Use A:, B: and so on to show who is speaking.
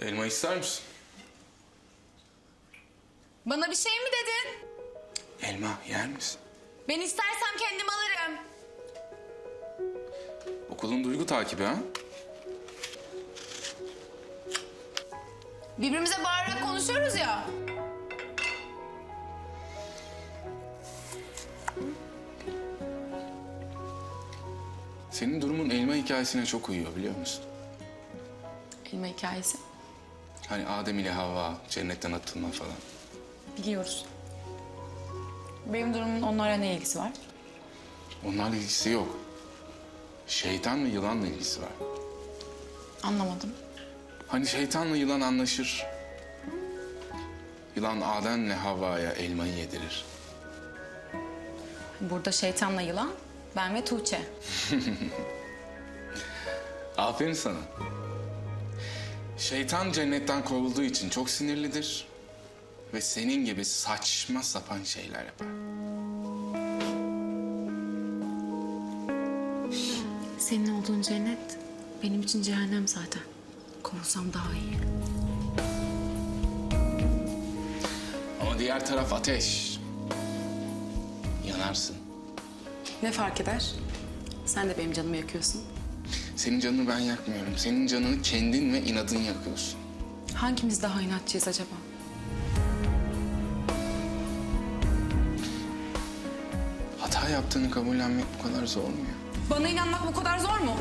A: Elma ister misin?
B: Bana bir şey mi dedin?
A: Elma yer misin?
B: Ben istersem kendim alırım.
A: Okulun duygu takibi ha?
B: Birbirimize bağırarak konuşuyoruz ya.
A: Senin durumun elma hikayesine çok uyuyor biliyor musun?
B: Elma hikayesi.
A: Hani Adem ile Havva, cennetten atılma falan.
B: Biliyoruz. Benim durumumun onlara ne ilgisi var?
A: Onlarla ilgisi yok. Şeytan ve yılanla ilgisi var.
B: Anlamadım.
A: Hani şeytanla yılan anlaşır. Yılan Adem'le Havva'ya elmayı yedirir.
B: Burada şeytanla yılan, ben ve Tuğçe.
A: Aferin sana. Şeytan cennetten kovulduğu için çok sinirlidir. Ve senin gibi saçma sapan şeyler yapar.
B: Senin olduğun cennet benim için cehennem zaten. Kovulsam daha iyi.
A: Ama diğer taraf ateş. Yanarsın.
B: Ne fark eder? Sen de benim canımı yakıyorsun.
A: Senin canını ben yakmıyorum. Senin canını kendin ve inadın yakıyorsun.
B: Hangimiz daha inatçıyız acaba?
A: Hata yaptığını kabullenmek bu kadar zor mu ya?
B: Bana inanmak bu kadar zor mu?